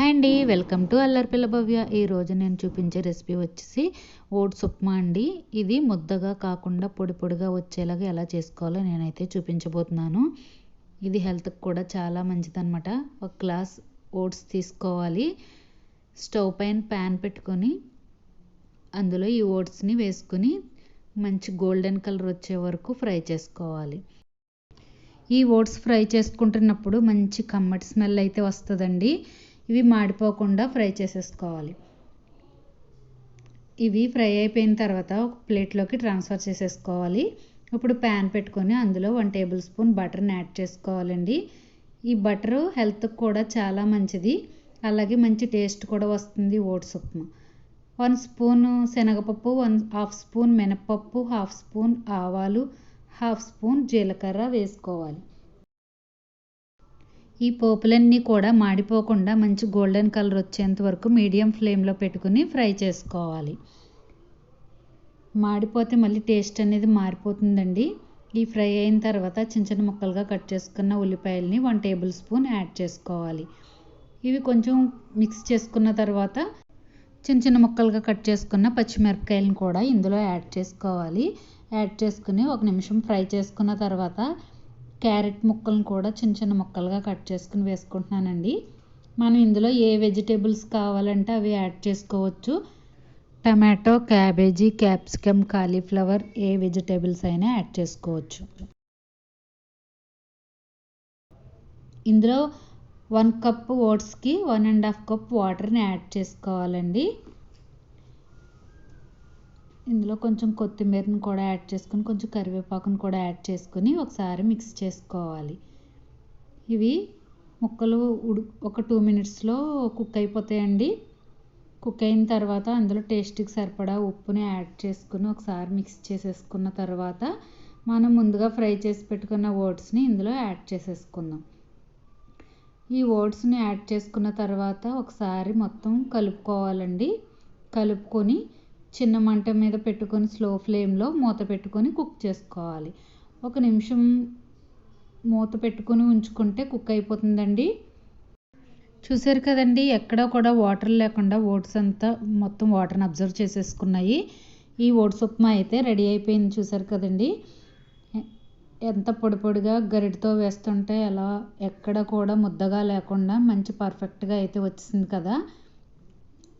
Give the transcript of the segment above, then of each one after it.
Hi అండి. Welcome to అల్లరిపిల్ల భవ్య. ఈరోజు నేను చూపించే రెసిపీ వచ్చేసి ఓట్స్ ఉప్మా అండి. ఇది ముద్దగా కాకుండా పొడి పొడిగా వచ్చేలాగా ఎలా చేసుకోవాలో నేనైతే చూపించబోతున్నాను. ఇది హెల్త్కి కూడా చాలా మంచిదన్నమాట. ఒక గ్లాస్ ఓట్స్ తీసుకోవాలి. స్టవ్ పైన ప్యాన్ పెట్టుకొని అందులో ఈ ఓట్స్ని వేసుకుని మంచి గోల్డెన్ కలర్ వచ్చే వరకు ఫ్రై చేసుకోవాలి. ఈ ఓట్స్ ఫ్రై చేసుకుంటున్నప్పుడు మంచి కమ్మటి స్మెల్ అయితే వస్తుందండి. ఇవి మాడిపోకుండా ఫ్రై చేసేసుకోవాలి. ఇవి ఫ్రై అయిపోయిన తర్వాత ఒక ప్లేట్లోకి ట్రాన్స్ఫర్ చేసేసుకోవాలి. ఇప్పుడు ప్యాన్ పెట్టుకొని అందులో వన్ టేబుల్ స్పూన్ బటర్ని యాడ్ చేసుకోవాలండి. ఈ బటర్ హెల్త్కి కూడా చాలా మంచిది. అలాగే మంచి టేస్ట్ కూడా వస్తుంది ఓట్స్ ఉప్మా. వన్ స్పూన్ శనగపప్పు వన్ హాఫ్ స్పూన్ మినపప్పు హాఫ్ స్పూన్ ఆవాలు హాఫ్ స్పూన్ జీలకర్ర వేసుకోవాలి. ఈ పోపులన్నీ కూడా మాడిపోకుండా మంచి గోల్డెన్ కలర్ వచ్చేంత వరకు మీడియం ఫ్లేమ్లో పెట్టుకుని ఫ్రై చేసుకోవాలి. మాడిపోతే మళ్ళీ టేస్ట్ అనేది మారిపోతుందండి. ఈ ఫ్రై అయిన తర్వాత చిన్న చిన్న ముక్కలుగా కట్ చేసుకున్న ఉల్లిపాయలని వన్ టేబుల్ స్పూన్ యాడ్ చేసుకోవాలి. ఇవి కొంచెం మిక్స్ చేసుకున్న తర్వాత చిన్న చిన్న ముక్కలుగా కట్ చేసుకున్న పచ్చిమిరపకాయలను కూడా ఇందులో యాడ్ చేసుకోవాలి. యాడ్ చేసుకుని ఒక నిమిషం ఫ్రై చేసుకున్న తర్వాత క్యారెట్ ముక్కలను కూడా చిన్న చిన్న ముక్కలుగా కట్ చేసుకుని వేసుకుంటున్నానండి. మనం ఇందులో ఏ వెజిటేబుల్స్ కావాలంటే అవి యాడ్ చేసుకోవచ్చు. టమాటో క్యాబేజీ క్యాప్సికమ్ కాలీఫ్లవర్ ఏ వెజిటేబుల్స్ అయినా యాడ్ చేసుకోవచ్చు. ఇందులో వన్ కప్ ఓట్స్కి వన్ అండ్ హాఫ్ కప్ వాటర్ని యాడ్ చేసుకోవాలండి. ఇందులో కొంచెం కొత్తిమీరని కూడా యాడ్ చేసుకొని కొంచెం కరివేపాకును కూడా యాడ్ చేసుకొని ఒకసారి మిక్స్ చేసుకోవాలి. ఇవి ముక్కలు ఉడు ఒక టూ మినిట్స్లో కుక్ అయిపోతాయండి. కుక్ అయిన తర్వాత అందులో టేస్ట్కి సరిపడా ఉప్పుని యాడ్ చేసుకుని ఒకసారి మిక్స్ చేసేసుకున్న తర్వాత మనం ముందుగా ఫ్రై చేసి పెట్టుకున్న ఓట్స్ని ఇందులో యాడ్ చేసేసుకుందాం. ఈ ఓట్స్ని యాడ్ చేసుకున్న తర్వాత ఒకసారి మొత్తం కలుపుకోవాలండి. కలుపుకొని చిన్న మంట మీద పెట్టుకొని స్లో ఫ్లేమ్లో మూత పెట్టుకొని కుక్ చేసుకోవాలి. ఒక నిమిషం మూత పెట్టుకొని ఉంచుకుంటే కుక్ అయిపోతుందండి. చూసారు కదండి ఎక్కడ కూడా వాటర్ లేకుండా ఓట్స్ అంతా మొత్తం వాటర్ని అబ్జర్వ్ చేసేసుకున్నాయి. ఈ ఓట్స్ ఉప్మా అయితే రెడీ అయిపోయింది చూసారు కదండి. ఎంత పొడి పొడిగా గరిటతో వేస్తుంటే ఎలా ఎక్కడ కూడా ముద్దగా లేకుండా మంచి పర్ఫెక్ట్గా అయితే వచ్చింది కదా.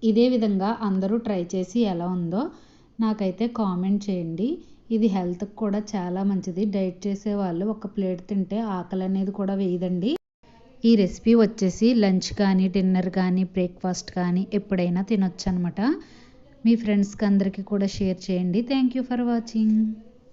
ఇదే విధంగా అందరూ ట్రై చేసి ఎలా ఉందో నాకైతే కామెంట్ చేయండి. ఇది హెల్త్కి కూడా చాలా మంచిది. డైట్ చేసే వాళ్ళు ఒక ప్లేట్ తింటే ఆకలి అనేది కూడా వేయదండి. ఈ రెసిపీ వచ్చేసి లంచ్ కానీ డిన్నర్ కానీ బ్రేక్ఫాస్ట్ కానీ ఎప్పుడైనా తినొచ్చు అనమాట మీ ఫ్రెండ్స్కి అందరికీ కూడా షేర్ చేయండి. Thank you for watching.